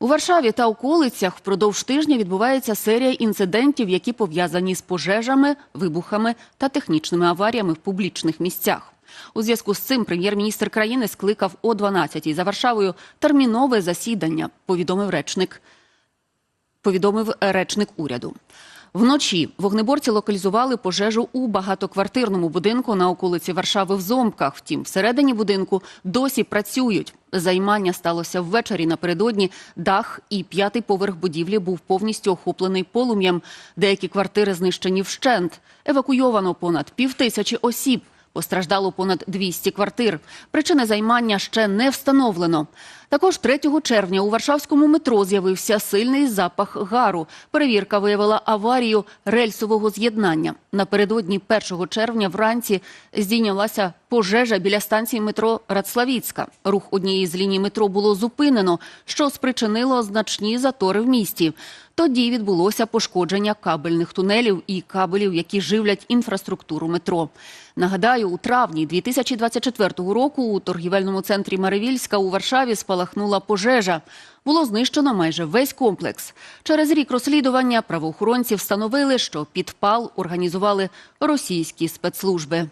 У Варшаві та околицях впродовж тижня відбувається серія інцидентів, які пов'язані з пожежами, вибухами та технічними аваріями в публічних місцях. У зв'язку з цим прем'єр-міністр країни скликав о 12-й за Варшавою термінове засідання, повідомив речник повідомив речник уряду. Вночі вогнеборці локалізували пожежу у багатоквартирному будинку на околиці Варшави в Зомках. Втім, всередині будинку досі працюють. Займання сталося ввечері напередодні. Дах і п'ятий поверх будівлі був повністю охоплений полум'ям. Деякі квартири знищені вщент. Евакуйовано понад півтисячі осіб. Постраждало понад 200 квартир. Причини займання ще не встановлено. Також 3 червня у Варшавському метро з'явився сильний запах гару. Перевірка виявила аварію рельсового з'єднання. Напередодні 1 червня вранці здійнялася пожежа біля станції метро Радславіцька. Рух однієї з ліній метро було зупинено, що спричинило значні затори в місті. Тоді відбулося пошкодження кабельних тунелів і кабелів, які живлять інфраструктуру метро. Нагадаю, у травні 2024 року у торгівельному центрі Маревільська у Варшаві спалахнула пожежа. Було знищено майже весь комплекс. Через рік розслідування правоохоронці встановили, що підпал організували російські спецслужби.